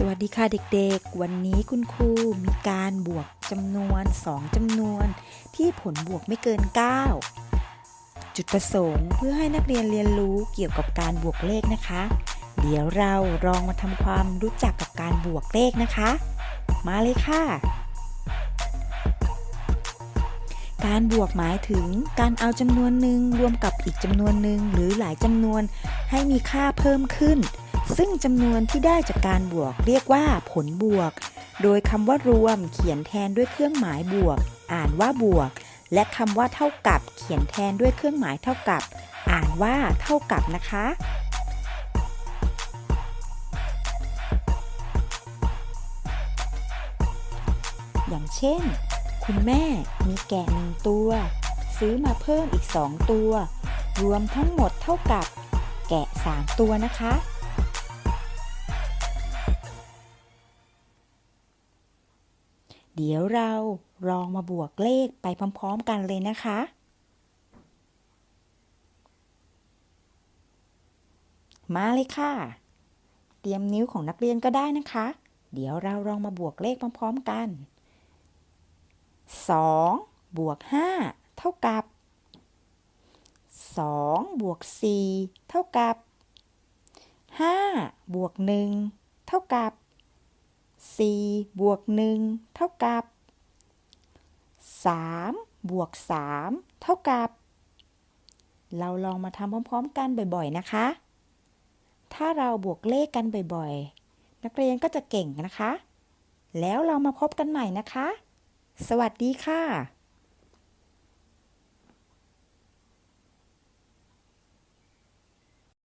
สวัสดีค่ะเด็กๆ วันนี้คุณครูมีการบวกจำนวน 2จำนวน ที่ผลบวกไม่เกิน 9 จุดประสงค์เพื่อให้นักเรียนเรียนรู้เกี่ยวกับการบวกเลขนะคะ เดี๋ยวเราลองมาทำความรู้จักกับการบวกเลขนะคะ มาเลยค่ะ การบวกหมายถึงการเอาจำนวนหนึ่งรวมกับอีกจำนวนหนึ่งหรือหลายจำนวนให้มีค่าเพิ่มขึ้น ซึ่งจำนวนที่ได้จากการบวกเรียกว่าผลบวก โดยคำว่ารวมเขียนแทนด้วยเครื่องหมายบวก อ่านว่าบวก และคำว่าเท่ากับเขียนแทนด้วยเครื่องหมายเท่ากับ อ่านว่าเท่ากับนะคะ อย่างเช่น คุณแม่มีแกะหนึ่งตัว ซื้อมาเพิ่มอีก2ตัว รวมทั้งหมดเท่ากับ แกะ3ตัวนะคะ เดี๋ยวเราลองมาบวกเลขไปพร้อมๆกันเลยนะคะ มาเลยค่ะ เตรียมนิ้วของนักเรียนก็ได้นะคะ เดี๋ยวเราลองมาบวกเลขพร้อมๆกัน 2 บวก 5 เท่ากับ 2 บวก 4 เท่ากับ 5 บวก 1 เท่ากับ 4 บวก 1 เท่ากับ 3 บวก 3 เท่ากับ เราลองมาทำพร้อมๆ กันบ่อยๆ นะคะ ถ้าเราบวกเลขกันบ่อยๆ นักเรียนก็จะเก่งนะคะ แล้วเรามาพบกันใหม่นะคะ สวัสดีค่ะ